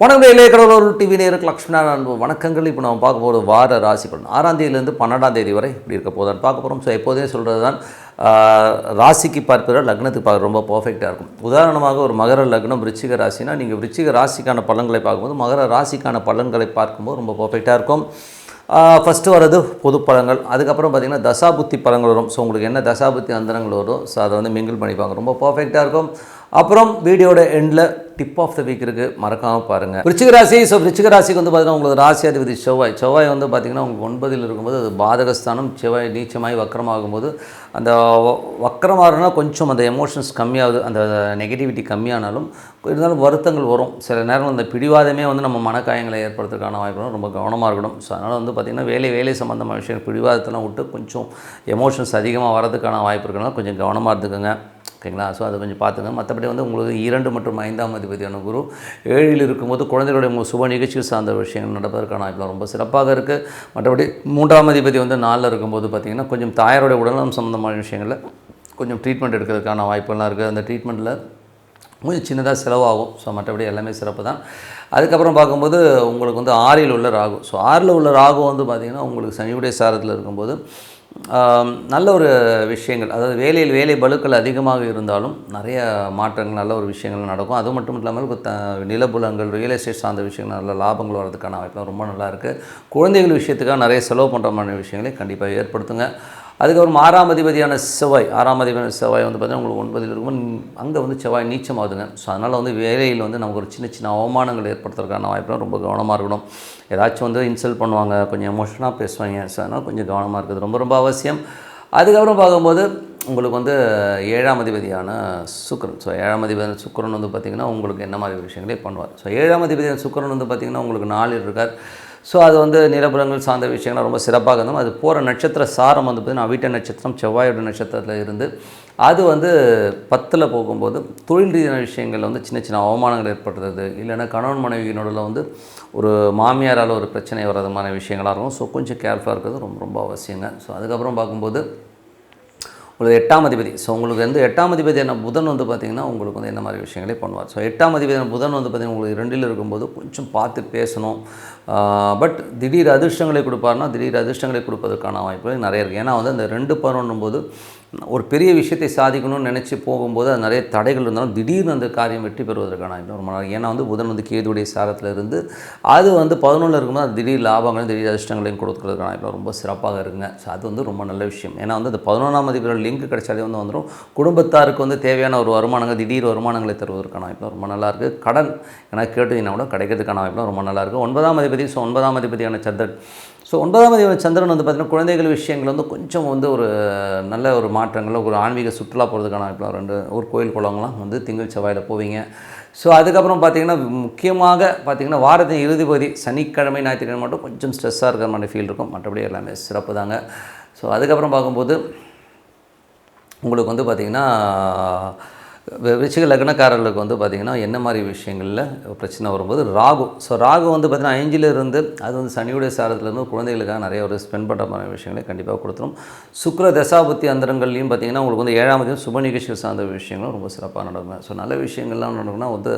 வணக்கம் இளைய கடவுள் டிவி நேருக்கு லக்ஷ்மணா அன்பு வணக்கங்கள். இப்போ நம்ம பார்க்க போகிற வார ராசி பலன் ஆறாம் தேதியிலேருந்து பன்னெண்டாம் தேதி வரை இப்படி இருக்க போதான் பார்க்க போகிறோம் ஸோ எப்போதே சொல்கிறது தான் ராசிக்கு பார்ப்பதை லக்னத்துக்கு பார்க்க ரொம்ப பர்ஃபெக்டாக இருக்கும். உதாரணமாக ஒரு மகர லக்னம் விருச்சிக ராசினா நீங்கள் விருச்சிக ராசிக்கான பலன்களை பார்க்கும்போது மகர ராசிக்கான பலன்களை பார்க்கும்போது ரொம்ப பர்ஃபெக்டாக இருக்கும். ஃபஸ்ட்டு வர்றது பொது பழங்கள் அதுக்கப்புறம் பார்த்திங்கன்னா தசாபுத்தி பழங்கள் வரும். ஸோ உங்களுக்கு என்ன தசாபுத்தி அந்தரங்கள் வரும் ஸோ அதை வந்து மிங்கிள் பண்ணிப்பாங்க. ரொம்ப பர்ஃபெக்டாக இருக்கும். அப்புறம் வீடியோட எண்டில் டிப் ஆஃப் த வீக் இருக்குது மறக்காமல் பாருங்கள் ரிச்சிகராசி ராசி ஸோ விருச்சிக ராசிக்கு வந்து பார்த்தீங்கன்னா உங்களுக்கு ராசி அதிபதி செவ்வாய். செவ்வாய் வந்து பார்த்திங்கன்னா உங்களுக்கு ஒன்பதில் இருக்கும்போது அது பாதகஸ்தானம் செவ்வாய் நீச்சமாகி வக்கரமாகும்போது அந்த வ- வக்கரமாகனா கொஞ்சம் அந்த எமோஷன்ஸ் கம்மியாகுது. அந்த நெகட்டிவிட்டி கம்மியானாலும் இருந்தாலும் வருத்தங்கள் வரும். சில நேரம் அந்த பிடிவாதமே வந்து நம்ம மனக்காயங்களை ஏற்படுத்துறதுக்கான வாய்ப்பு ரொம்ப கவனமாக இருக்கணும். ஸோ அதனால் வந்து பார்த்திங்கன்னா வேலை வேலை சம்மந்தமான விஷயம் பிடிவாதத்தெல்லாம் விட்டு கொஞ்சம் எமோஷன்ஸ் அதிகமாக வரதுக்கான வாய்ப்பு இருக்கனால கொஞ்சம் கவனமாக இருந்துக்கோங்க. ஓகேங்களா? ஸோ அதை கொஞ்சம் பார்த்துங்க. மற்றபடி வந்து உங்களுக்கு இரண்டு மற்றும் ஐந்தாம் அதிபதியான குரு ஏழில் இருக்கும்போது குழந்தைகளுடைய மு- சுப நிகழ்ச்சிகள் சார்ந்த விஷயங்கள் நடப்பதற்கான வாய்ப்புலாம் ரொம்ப சிறப்பாக இருக்குது மற்றபடி மூன்றாம் அதிபதி வந்து நாளில் இருக்கும்போது பார்த்திங்கன்னா கொஞ்சம் தாயாருடைய உடல்நலம் சம்மந்தமான விஷயங்களில் கொஞ்சம் ட்ரீட்மெண்ட் எடுக்கிறதுக்கான வாய்ப்புகள்லாம் இருக்குது அந்த ட்ரீட்மெண்ட்டில் கொஞ்சம் சின்னதாக செலவாகும். ஸோ மற்றபடி எல்லாமே சிறப்பு தான். அதுக்கப்புறம் பார்க்கும்போது உங்களுக்கு வந்து ஆறில் உள்ள ராகு. ஸோ ஆறில் உள்ள ராகு வந்து பார்த்திங்கன்னா உங்களுக்கு சனியுடைய சாரத்தில் இருக்கும்போது நல்ல ஒரு விஷயங்கள். அதாவது வேலையில் வேலை பளுக்கள் அதிகமாக இருந்தாலும் நிறைய மாற்றங்கள் நல்ல ஒரு விஷயங்கள் நடக்கும். அது மட்டும் இல்லாமல் த நிலபுலங்கள் ரியல் எஸ்டேட் சார்ந்த விஷயங்கள் நல்ல லாபங்கள் வர்றதுக்கான வாய்ப்பு ரொம்ப நல்லா இருக்குது குழந்தைகள் விஷயத்துக்காக நிறைய செலவு பண்ணுற மாதிரி விஷயங்களை கண்டிப்பாக ஏற்படுத்துங்க. அதுக்கப்புறம் ஆறாம் அதிபதியான செவ்வாய் ஆறாம் அதிபதியான செவ்வாய் வந்து பார்த்தீங்கன்னா உங்களுக்கு ஒன்பதில் இருக்கும்போது அங்கே வந்து செவ்வாய் நீச்சமாகுதுங்க. ஸோ அதனால் வந்து வேலையில் வந்து நமக்கு ஒரு சின்ன சின்ன அவமானங்கள் ஏற்படுத்துறதுக்கான வாய்ப்புலாம் ரொம்ப கவனமாக இருக்கணும். ஏதாச்சும் வந்து இன்சல்ட் பண்ணுவாங்க கொஞ்சம் எமோஷனாக பேசுவாங்க. ஸோ அதனால் கொஞ்சம் கவனமாக இருக்குது ரொம்ப ரொம்ப அவசியம். அதுக்கப்புறம் பார்க்கும்போது உங்களுக்கு வந்து ஏழாம் அதிபதியான சுக்கிரன். ஸோ ஏழாம் அதிபதியான சுக்கிரன் வந்து பார்த்திங்கன்னா உங்களுக்கு என்ன மாதிரி விஷயங்களே பண்ணுவார். ஸோ ஏழாம் அதிபதியான சுக்கரன் வந்து பார்த்திங்கன்னா உங்களுக்கு நாளில் இருக்கார். ஸோ அது வந்து நிலபுரங்கள் சார்ந்த விஷயங்கள் ரொம்ப சிறப்பாக இருந்தோம் அது போகிற நட்சத்திர சாரம் வந்து பார்த்திங்கன்னா அவிட்ட நட்சத்திரம் செவ்வாயோட நட்சத்திரத்தில் இருந்து அது வந்து பத்தில் போகும்போது தொழில் ரீதியான விஷயங்கள் வந்து சின்ன சின்ன அவமானங்கள் ஏற்படுறது. இல்லைன்னா கணவன் மனைவியினோட வந்து ஒரு மாமியாரால் ஒரு பிரச்சனை வர்றதுமான விஷயங்களாக இருக்கும். ஸோ கொஞ்சம் கேர்ஃபுல்லாக இருக்கிறது ரொம்ப ரொம்ப அவசியங்க. ஸோ அதுக்கப்புறம் பார்க்கும்போது உங்களுக்கு எட்டாம் அதிபதி. ஸோ உங்களுக்கு வந்து எட்டாம் அதிபதியான புதன் வந்து பார்த்திங்கன்னா உங்களுக்கு வந்து என்ன மாதிரி விஷயங்களே பண்ணுவார். ஸோ எட்டாம் அதிபதியான புதன் வந்து பார்த்திங்கன்னா உங்களுக்கு ரெண்டில் இருக்கும்போது கொஞ்சம் பார்த்து பேசணும். பட் திடீர் அதிர்ஷ்டங்களை கொடுப்பாருன்னா திடீர் அதிர்ஷ்டங்களை கொடுப்பதற்கான வாய்ப்புகள் நிறைய இருக்குது ஏன்னா வந்து அந்த ரெண்டு பதினொன்றும் போது ஒரு பெரிய விஷயத்தை சாதிக்கணும்னு நினச்சி போகும்போது அது நிறைய தடைகள் இருந்தாலும் திடீர்னு அந்த காரியம் வெற்றி பெறுவதற்கான வாய்ப்பு ரொம்ப நாள் ஏன்னா வந்து புதன் வந்து கேதுடைய சாரத்தில் இருந்து அது வந்து பதினொன்றில் இருக்கும்போது அது திடீர் லாபங்களையும் திடீர் அதிர்ஷ்டங்களையும் கொடுக்கறதுக்கான இப்போ ரொம்ப சிறப்பாக இருக்குங்க. ஸோ அது வந்து ரொம்ப நல்ல விஷயம். ஏன்னா வந்து அந்த பதினொன்றாம் அதிபதியோட லிங்க் கிடைச்சாலே வந்து வந்துடும் குடும்பத்தாருக்கு வந்து தேவையான ஒரு வருமானங்கள் திடீர் வருமானங்களை தருவதற்கான வாய்ப்பு ரொம்ப நல்லாயிருக்கு கடன் ஏன்னா கேட்டீங்கன்னா கூட கிடைக்கிறதுக்கான வாய்ப்பு ரொம்ப நல்லாயிருக்கு ஒன்பதாம் அதிபதி ஸோ ஒன்பதாம் அதிபதியான சந்திரன் ஸோ ஒன்பதாம் அதிபதி சந்திரன் வந்து பார்த்திங்கன்னா குழந்தைகள் விஷயங்கள் வந்து கொஞ்சம் வந்து ஒரு நல்ல ஒரு மாற்றங்கள் ஒரு ஆன்மீக சுற்றுலா போகிறதுக்கான இப்போ ரெண்டு ஒரு கோயில் குளங்கள்லாம் வந்து திங்கள் செவ்வாயில் போவீங்க. ஸோ அதுக்கப்புறம் பார்த்திங்கன்னா முக்கியமாக பார்த்திங்கன்னா வாரத்தின் இறுதி பகுதி சனிக்கிழமை ஞாயிற்றுக்கிழமை மட்டும் கொஞ்சம் ஸ்ட்ரெஸ்ஸாக இருக்கிற மாதிரி ஃபீல் இருக்கும். மற்றபடி எல்லாமே சிறப்பு தாங்க. ஸோ அதுக்கப்புறம் பார்க்கும்போது உங்களுக்கு வந்து பார்த்திங்கன்னா விருச்சிக லக்னக்காரர்களுக்கு வந்து பார்த்திங்கன்னா என்ன மாதிரி விஷயங்களில் பிரச்சனை வரும்போது ராகு. ஸோ ராகு வந்து பார்த்திங்கன்னா ஐஞ்சிலிருந்து இருந்து அது வந்து சனியுடைய சாரத்துலேருந்து குழந்தைகளுக்காக நிறைய ஒரு ஸ்பெண்ட் பண்ணுற மாதிரி விஷயங்களை கண்டிப்பாக கொடுத்துரும். சுக்கர தசாபுத்தி அந்தரங்கள்லையும் பார்த்திங்கன்னா உங்களுக்கு வந்து ஏழாம் தேதி சுப நிகழ்ச்சிகள் சார்ந்த விஷயங்களும் ரொம்ப சிறப்பாக நடக்கும். ஸோ நல்ல விஷயங்கள்லாம் நடக்கும்னா வந்து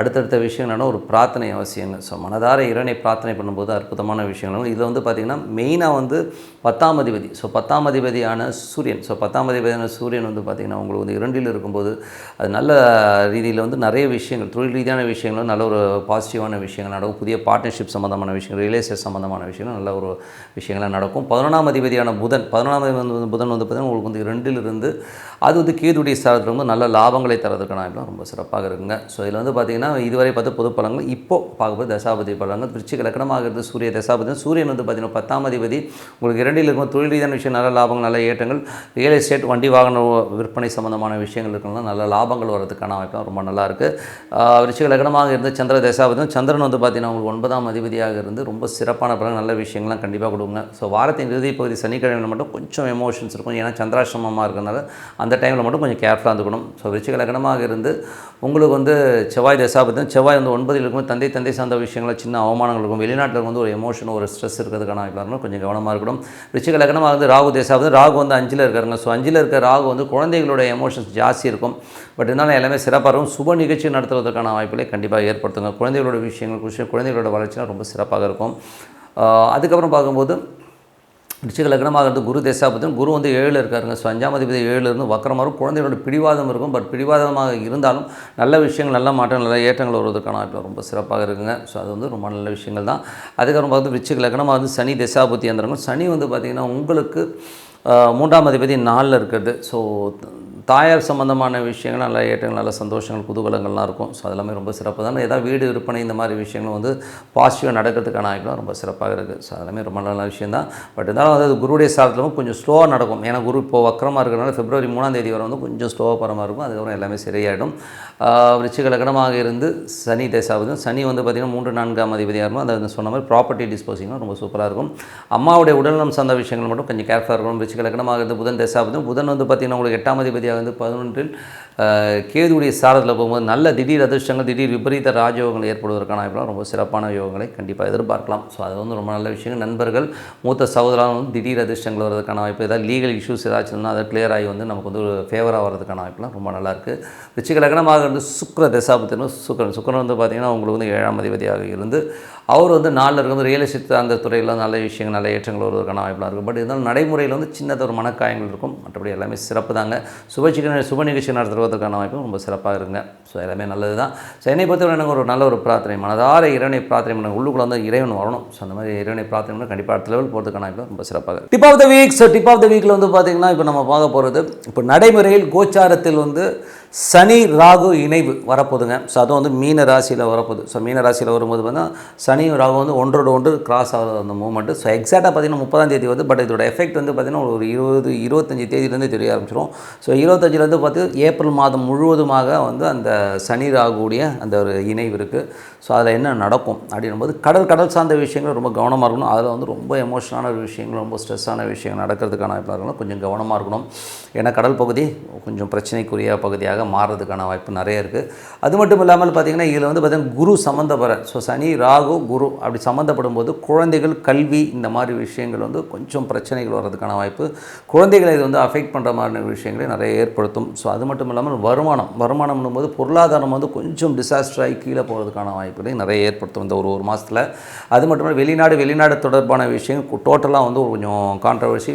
அடுத்தடுத்த விஷயங்கள்னா ஒரு பிரார்த்தனை அவசியங்க ஸோ மனதார இறைவனை பிரார்த்தனை பண்ணும்போது அற்புதமான விஷயங்களும். இதில் வந்து பார்த்திங்கன்னா மெயினாக வந்து பத்தாம் அதிபதி. ஸோ பத்தாம் அதிபதியான சூரியன். ஸோ பத்தாம் அதிபதியான சூரியன் வந்து பார்த்திங்கன்னா உங்களுக்கு வந்து இரண்டில் இருக்கும்போது அது நல்ல ரீதியில் வந்து நிறைய விஷயங்கள் தொழில் ரீதியான விஷயங்களும் நல்ல ஒரு பாசிட்டிவான விஷயங்கள் நடக்கும். புதிய பார்ட்னர்ஷிப் சம்மந்தமான விஷயங்கள் ரியல் எஸ்டேட் சம்மந்தமான விஷயங்கள் நல்ல ஒரு விஷயங்களாக நடக்கும். பதினொன்றாம் அதிபதியான புதன் பதினொன்றாம் அதிபதி வந்து புதன் வந்து பார்த்திங்கன்னா உங்களுக்கு வந்து ரெண்டிலிருந்து இருந்து அது வந்து கேதுடைய ஸ்தானத்தில் வந்து நல்ல லாபங்களை தரதுக்கான ரொம்ப சிறப்பாக இருக்குங்க. ஸோ இதில் வந்து பார்த்திங்கன்னா இதுவரை பார்த்து பொது பழங்கள் இப்போது பார்க்கும்போது தசாபதி பழங்கள் விருச்சிக லக்கணமாக இருந்து சூரிய தசாபதி சூரியன் வந்து பார்த்திங்கன்னா பத்தாம் அதிபதி உங்களுக்கு இரண்டில் இருக்கும் தொழில் ரீதியான விஷயம் நல்ல லாபங்கள் நல்ல ஏற்றங்கள் ரியல் எஸ்டேட் வண்டி வாகன விற்பனை சம்மந்தமான விஷயங்கள் இருக்கலாம் நல்ல லாபங்கள் வரதுக்கான வாய்ப்புலாம் ரொம்ப நல்லா இருக்குது விருச்சிக லக்னமாக இருந்து சந்திர தசாபதி சந்திரன் வந்து பார்த்திங்கன்னா உங்களுக்கு ஒன்பதாம் அதிபதியாக இருந்து ரொம்ப சிறப்பான பிறகு நல்ல விஷயங்கள்லாம் கண்டிப்பாக கொடுங்க. ஸோ வாரத்தின் இறுதி பகுதி சனிக்கிழமை மட்டும் கொஞ்சம் எமோஷன்ஸ் இருக்கும். ஏன்னா சந்திராசிரமமாக இருக்கிறனால அந்த டைமில் மட்டும் கொஞ்சம் கேர்ஃபுல்லாக இருந்துக்கணும். ஸோ விருச்சிக லக்னமாக இருந்து உங்களுக்கு வந்து செவ்வாய் தசாபதம் செவ்வாய் வந்து ஒன்பதில் இருக்கும் தந்தை தந்தை சார்ந்த விஷயங்கள சின்ன அவமானங்கள் இருக்கும். வெளிநாட்டில் வந்து ஒரு எமோஷன் ஒரு ஸ்ட்ரெஸ் இருக்கிறதுக்கான வாய்ப்பு கொஞ்சம் கவனமாக இருக்கணும். ரிச்சிக லக்னமாக வந்து ராகு தேசாவது ராகு வந்து அஞ்சில் இருக்காருங்க. ஸோ அஞ்சில் இருக்க ராகு வந்து குழந்தைகளோட எமோஷன்ஸ் ஜாஸ்தி இருக்கும். பட் இருந்தாலும் எல்லாமே சிறப்பாக இருக்கும் சுப நிகழ்ச்சி நடத்துவதற்கான வாய்ப்புகளை கண்டிப்பாக ஏற்படுத்துங்க. குழந்தைகளோட விஷயங்கள் குறித்து குழந்தைகளோட வளர்ச்சிலாம் ரொம்ப சிறப்பாக இருக்கும். அதுக்கப்புறம் பார்க்கும்போது ரிச்சிக லக்னமாகிறது குரு தசாபுத்தன் குரு வந்து ஏழில் இருக்காருங்க. ஸோ அஞ்சாம் அதிபதி ஏழில் இருந்து வக்கரம் குழந்தைகளோட பிடிவாதம் இருக்கும். பட் பிடிவாதமாக இருந்தாலும் நல்ல விஷயங்கள் நல்ல மாற்றம் நல்ல ஏற்றங்கள் வருவதற்கான வாய்ப்பு ரொம்ப சிறப்பாக இருக்குங்க. ஸோ அது வந்து ரொம்ப நல்ல விஷயங்கள் தான். அதுக்கப்புறம் பார்த்து ரிச்சிக லக்னமாக வந்து சனி தசாபுத்தி இருக்கும் சனி வந்து பார்த்திங்கன்னா உங்களுக்கு மூன்றாம் அதிபதி நாளில் இருக்கிறது. ஸோ தாயார் சம்மந்தமான விஷயங்கள் நல்ல ஏற்றங்கள் நல்ல சந்தோஷங்கள் குதூகலங்கள்லாம் இருக்கும். ஸோ அதெல்லாமே ரொம்ப சிறப்பு தான். ஏதாவது வீடு விற்பனை இந்த மாதிரி விஷயங்கள் வந்து பாசிட்டிவாக நடக்கிறதுக்கான வாய்ப்புலாம் ரொம்ப சிறப்பாக இருக்குது ஸோ அதெல்லாமே ரொம்ப நல்ல விஷயம் தான். பட் இருந்தாலும் வந்து குருடைய சாரத்தில் கொஞ்சம் ஸ்லோவாக நடக்கும். ஏன்னா குரு இப்போ வக்கரமாக இருக்கிறனால பிப்ரவரி மூணாம் தேதி வரை வந்து கொஞ்சம் ஸ்லோவாக போகிற மாதிரி இருக்கும். அதுக்கப்புறம் எல்லாமே சரியாயிடும். விருச்சிக லக்னமாக இருந்து சனி தேசாவது சனி வந்து பார்த்திங்கன்னா மூன்று நான்காம் அதிபதியாக இருக்கும். அதை சொன்ன மாதிரி ப்ராப்பர்ட்டி டிஸ்போசிங்கும் ரொம்ப சூப்பராக இருக்கும். அம்மாவுடைய உடல்நலம் சார்ந்த விஷயங்கள் மட்டும் கொஞ்சம் கேர்ஃபுல்லாக இருக்கும் விருச்சிக லக்னமாக இருந்து புதன் தேசாவது புதன் வந்து பார்த்திங்கன்னா உங்களுக்கு எட்டாம் அதிபதியாக வந்து பதினொன்றில் கேதுடைய சாரத்தில் போகும்போது நல்ல திடீர் அதிர்ஷ்டங்கள் திடீர் விபரீத ராஜயோகங்கள் ஏற்படுவதற்கான வாய்ப்புலாம் ரொம்ப சிறப்பான யோகங்களை கண்டிப்பாக எதிர்பார்க்கலாம். ஸோ அது வந்து ரொம்ப நல்ல விஷயங்கள். நண்பர்கள் மூத்த சகோதரர்கள் திடீர் அதிர்ஷ்டங்கள் வர்றதுக்கான வாய்ப்பு ஏதாவது லீகல் இஷ்யூஸ் ஏதாச்சும் இருந்தால் அதை கிளியர் ஆகி வந்து நமக்கு வந்து ஒரு ஃபேவராக வர்றதுக்கான வாய்ப்புலாம் ரொம்ப நல்லாயிருக்கு ரிச்சிக லக்னமாக இருந்து சுக்கர தசாபத்தினும் சுக்கரன். சுக்கரன் வந்து பார்த்திங்கன்னா உங்களுக்கு வந்து ஏழாம் அதிபதியாக இருந்து அவர் வந்து நாளில் இருக்கும்போது ரியல் எஸ்டேட் அந்த துறையில் நல்ல விஷயங்கள் நல்ல ஏற்றங்கள் வருவதற்கான வாய்ப்புலாம் இருக்கும் பட் இருந்தாலும் நடைமுறையில் வந்து சின்னதாக ஒரு மனக்காயங்கள் இருக்கும். மற்றபடி எல்லாமே சிறப்பு தாங்க சுப சுப நிகழ்ச்சி பெறுவதற்கான வாய்ப்பு ரொம்ப சிறப்பாக இருங்க ஸோ எல்லாமே நல்லது தான் ஸோ என்னை பொறுத்தவரை எனக்கு ஒரு நல்ல ஒரு பிரார்த்தனை மனதார இறைவனை பிரார்த்தனை பண்ண உள்ளுக்குள்ள வந்து இறைவன் வரணும். ஸோ அந்த மாதிரி இறைவனை பிரார்த்தனை பண்ண கண்டிப்பாக அடுத்த லெவல் போகிறதுக்கான வாய்ப்பு ரொம்ப சிறப்பாக tip of the week so tip of the வீக்கில் வந்து பார்த்திங்கன்னா இப்போ நம்ம பார்க்க போகிறது இப்போ நடைமுறையில் கோச்சாரத்தில் வந்து சனி ராகு இணைவு வரப்போகுதுங்க. ஸோ அதுவும் வந்து மீன ராசியில் வரப்போகுது. ஸோ மீன ராசியில் வரும்போது பார்த்தா சனி ராகு வந்து ஒன்றோடு ஒன்று கிராஸ் ஆகிற அந்த மூமெண்ட்டு ஸோ எக்ஸாக்டாக பார்த்தீங்கன்னா முப்பதாம் தேதி வந்து பட் இதோட எஃபெக்ட் வந்து பார்த்திங்கன்னா ஒரு இருபது இருபத்தஞ்சி தேதியிலேருந்து தெரிய ஆரம்பிச்சிடும் ஸோ இருபத்தஞ்சிலேருந்து பார்த்து ஏப்ரல் மாதம் முழுவதுமாக வந்து அந்த சனி ராகுடைய அந்த ஒரு இணைவு இருக்குது ஸோ அதில் என்ன நடக்கும் அப்படின்னும்போது கடல் கடல் சார்ந்த விஷயங்கள் ரொம்ப கவனமாக இருக்கணும். அதில் வந்து ரொம்ப எமோஷனான ஒரு விஷயங்கள் ரொம்ப ஸ்ட்ரெஸ்ஸான விஷயங்கள் நடக்கிறதுக்கான வாய்ப்பாக இருக்கணும் கொஞ்சம் கவனமாக இருக்கணும். ஏன்னா கடல் பகுதி கொஞ்சம் பிரச்சனைக்குரிய பகுதியாக மாறுறதுக்கான வாய்ப்பு நிறைய இருக்குது அது மட்டும் இல்லாமல் பார்த்திங்கன்னா இதில் வந்து பார்த்திங்கன்னா குரு சம்மந்தப்பட ஸோ சனி ராகு குரு அப்படி சம்மந்தப்படும் போது குழந்தைகள் கல்வி இந்த மாதிரி விஷயங்கள் வந்து கொஞ்சம் பிரச்சனைகள் வர்றதுக்கான வாய்ப்பு குழந்தைகளை இது வந்து அஃபெக்ட் பண்ணுற மாதிரி விஷயங்களை நிறைய ஏற்படுத்தும். ஸோ அது மட்டும் இல்லாமல் வருமானம் வருமானம்னும் போது பொருளாதாரம் வந்து கொஞ்சம் டிசாஸ்டர் ஆகி கீழே போகிறதுக்கான வாய்ப்புகளை நிறைய ஏற்படுத்தும் இந்த ஒரு ஒரு மாதத்தில் அது மட்டும் இல்லாமல் வெளிநாடு வெளிநாடு தொடர்பான விஷயங்கள் டோட்டலாக வந்து கொஞ்சம் கான்ட்ரவர்சி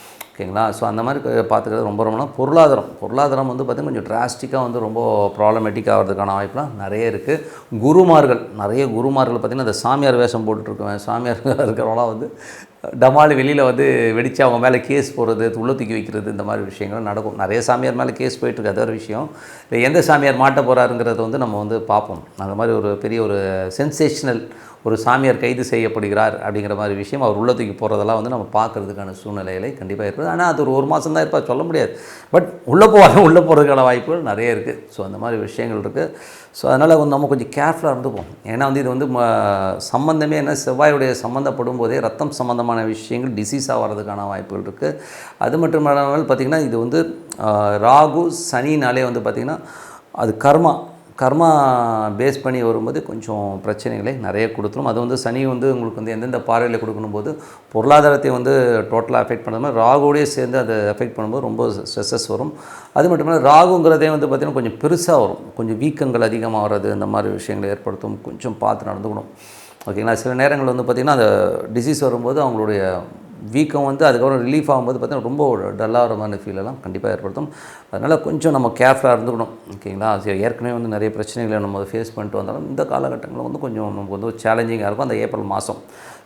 ஓகேங்களா? ஸோ அந்த மாதிரி பார்த்துக்கிறது ரொம்ப ரொம்ப பொருளாதாரம். பொருளாதாரம் வந்து பார்த்திங்கன்னா கொஞ்சம் டிராஸ்டிக்காக வந்து ரொம்ப ப்ராப்ளமேட்டிக் ஆகிறதுக்கான வாய்ப்புலாம் நிறைய இருக்குது குருமார்கள். நிறைய குருமார்கள் பார்த்திங்கன்னா அந்த சாமியார் வேஷம் போட்டுட்ருக்கவன். சாமியார் இருக்கிறவங்களாம் வந்து டமால் வெளியில் வந்து வெடித்து அவங்க மேலே கேஸ் போடுறது உள்ள தூக்கி வைக்கிறது இந்த மாதிரி விஷயங்கள் நடக்கும். நிறைய சாமியார் மேலே கேஸ் போயிட்டுருக்கு அது ஒரு விஷயம். இல்லை எந்த சாமியார் மாட்ட போகிறாருங்கிறத வந்து நம்ம வந்து பார்ப்போம். அந்த மாதிரி ஒரு பெரிய ஒரு சென்சேஷனல் ஒரு சாமியார் கைது செய்யப்படுகிறார் அப்படிங்கிற மாதிரி விஷயம் அவர் உள்ள தூக்கி போகிறதெல்லாம் வந்து நம்ம பார்க்கறதுக்கான சூழ்நிலைகளை கண்டிப்பாக இருக்குது. ஆனால் அது ஒரு ஒரு மாதம் தான் இருப்பா சொல்ல முடியாது. பட் உள்ளே போவாங்க உள்ளே போகிறதுக்கான வாய்ப்புகள் நிறைய இருக்குது ஸோ அந்த மாதிரி விஷயங்கள் இருக்குது ஸோ அதனால் வந்து நம்ம கொஞ்சம் கேர்ஃபுல்லாக இருந்துப்போம் ஏன்னா வந்து இது வந்து ம சம்மந்தமே என்ன செவ்வாயுடைய சம்மந்தப்படும் போதே ரத்தம் சம்மந்தமான விஷயங்கள் டிசீஸ் ஆகிறதுக்கான வாய்ப்புகள் இருக்குது அது மட்டும் இல்லாமல் பார்த்திங்கன்னா இது வந்து ராகு சனினாலே வந்து பார்த்திங்கன்னா அது கர்மா கர்மா பேஸ் பண்ணி வரும்போது கொஞ்சம் பிரச்சனைகளை நிறைய கொடுத்துரும். அது வந்து சனி வந்து உங்களுக்கு வந்து எந்தெந்த பார்வையில் கொடுக்கணும் போது பொருளாதாரத்தை வந்து டோட்டலாக அஃபெக்ட் பண்ணுற மாதிரி ராகுவோடய சேர்ந்து அதை அஃபெக்ட் பண்ணும்போது ரொம்ப ஸ்ட்ரெஸ்ஸஸ் வரும். அது மட்டும் இல்லாமல் ராகுங்கிறதே வந்து பார்த்திங்கன்னா கொஞ்சம் பெருசாக வரும். கொஞ்சம் வீக்கங்கள் அதிகமாக வர்றது இந்த மாதிரி விஷயங்களை ஏற்படுத்தும். கொஞ்சம் பார்த்து நடந்துக்கணும். ஓகேங்களா? சில நேரங்கள் வந்து பார்த்திங்கன்னா அந்த டிசீஸ் வரும்போது அவங்களுடைய வீக்கம் வந்து அதுக்கப்புறம் ரிலீஃப் ஆகும்போது பார்த்தீங்கன்னா ரொம்ப டல்லாகிற மாதிரி ஃபீலெல்லாம் கண்டிப்பாக ஏற்படுத்தும். அதனால் கொஞ்சம் நம்ம கேர்ஃபுல்லாக இருந்துக்கணும். ஓகேங்களா சரி ஏற்கனவே வந்து நிறைய பிரச்சனைகளை நம்ம ஃபேஸ் பண்ணிட்டு வந்தாலும் இந்த காலகட்டங்களில் வந்து கொஞ்சம் நமக்கு வந்து சேலஞ்சிங்காக இருக்கும். அந்த ஏப்ரல் மாதம்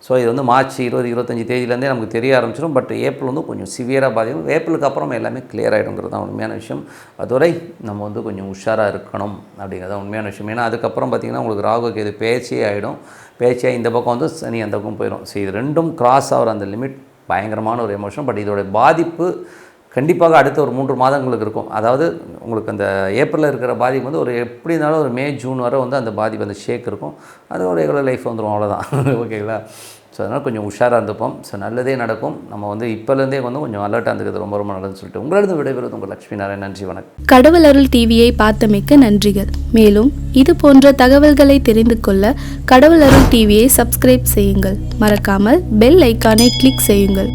ஸோ இது வந்து மார்ச் இருபது இருபத்தஞ்சி தேதியிலேருந்தே நமக்கு தெரிய ஆரம்பிச்சிடும். பட் ஏப்ரல் வந்து கொஞ்சம் சிவியராக பாதிக்கும். ஏப்ரலுக்கு அப்புறம் எல்லாமே கிளியர் ஆகிடுங்கிறது தான் உண்மையான விஷயம். அதுவரை நம்ம வந்து கொஞ்சம் உஷாராக இருக்கணும் அப்படிங்கிறது உண்மையான விஷயம். ஏன்னா அதுக்கப்புறம் பார்த்திங்கன்னா உங்களுக்கு ராகுக்கு இது பேச்சே ஆகிடும் பேச்சியாக இந்த பக்கம் வந்து சனி அந்த பக்கம் போயிடும். ஸோ இது ரெண்டும் கிராஸ் ஆகிற அந்த லிமிட் பயங்கரமான ஒரு எமோஷன் பட் இதோடைய பாதிப்பு கண்டிப்பாக அடுத்த ஒரு மூன்று மாதங்களுக்கு இருக்கும். அதாவது உங்களுக்கு அந்த ஏப்ரலில் இருக்கிற பாதிப்பு வந்து ஒரு எப்படி இருந்தாலும் ஒரு மே ஜூன் வரை வந்து அந்த பாதிப்பு அந்த ஷேக் இருக்கும். அது ஒரு எவ்வளோ லைஃப் வந்துடும் அவ்வளோதான் ஓகேங்களா ஸோ அதனால் கொஞ்சம் உஷாராக இருந்துப்போம். ஸோ நல்லதே நடக்கும். நம்ம வந்து இப்போலேருந்தே வந்து கொஞ்சம் அலர்ட்டாக இருந்துக்கிறது ரொம்ப ரொம்ப நல்லதுன்னு சொல்லிட்டு உங்களிடம் விடைபெறுவது உங்கள் லட்சுமி நாராயண். நன்றி வணக்கம். கடவுள் அருள் டிவியை பார்த்தமைக்க நன்றிகள். மேலும் இது போன்ற தகவல்களை தெரிந்து கொள்ள கடவுள் அருள் டிவியை சப்ஸ்கிரைப் செய்யுங்கள். மறக்காமல் பெல் ஐக்கானை கிளிக் செய்யுங்கள்.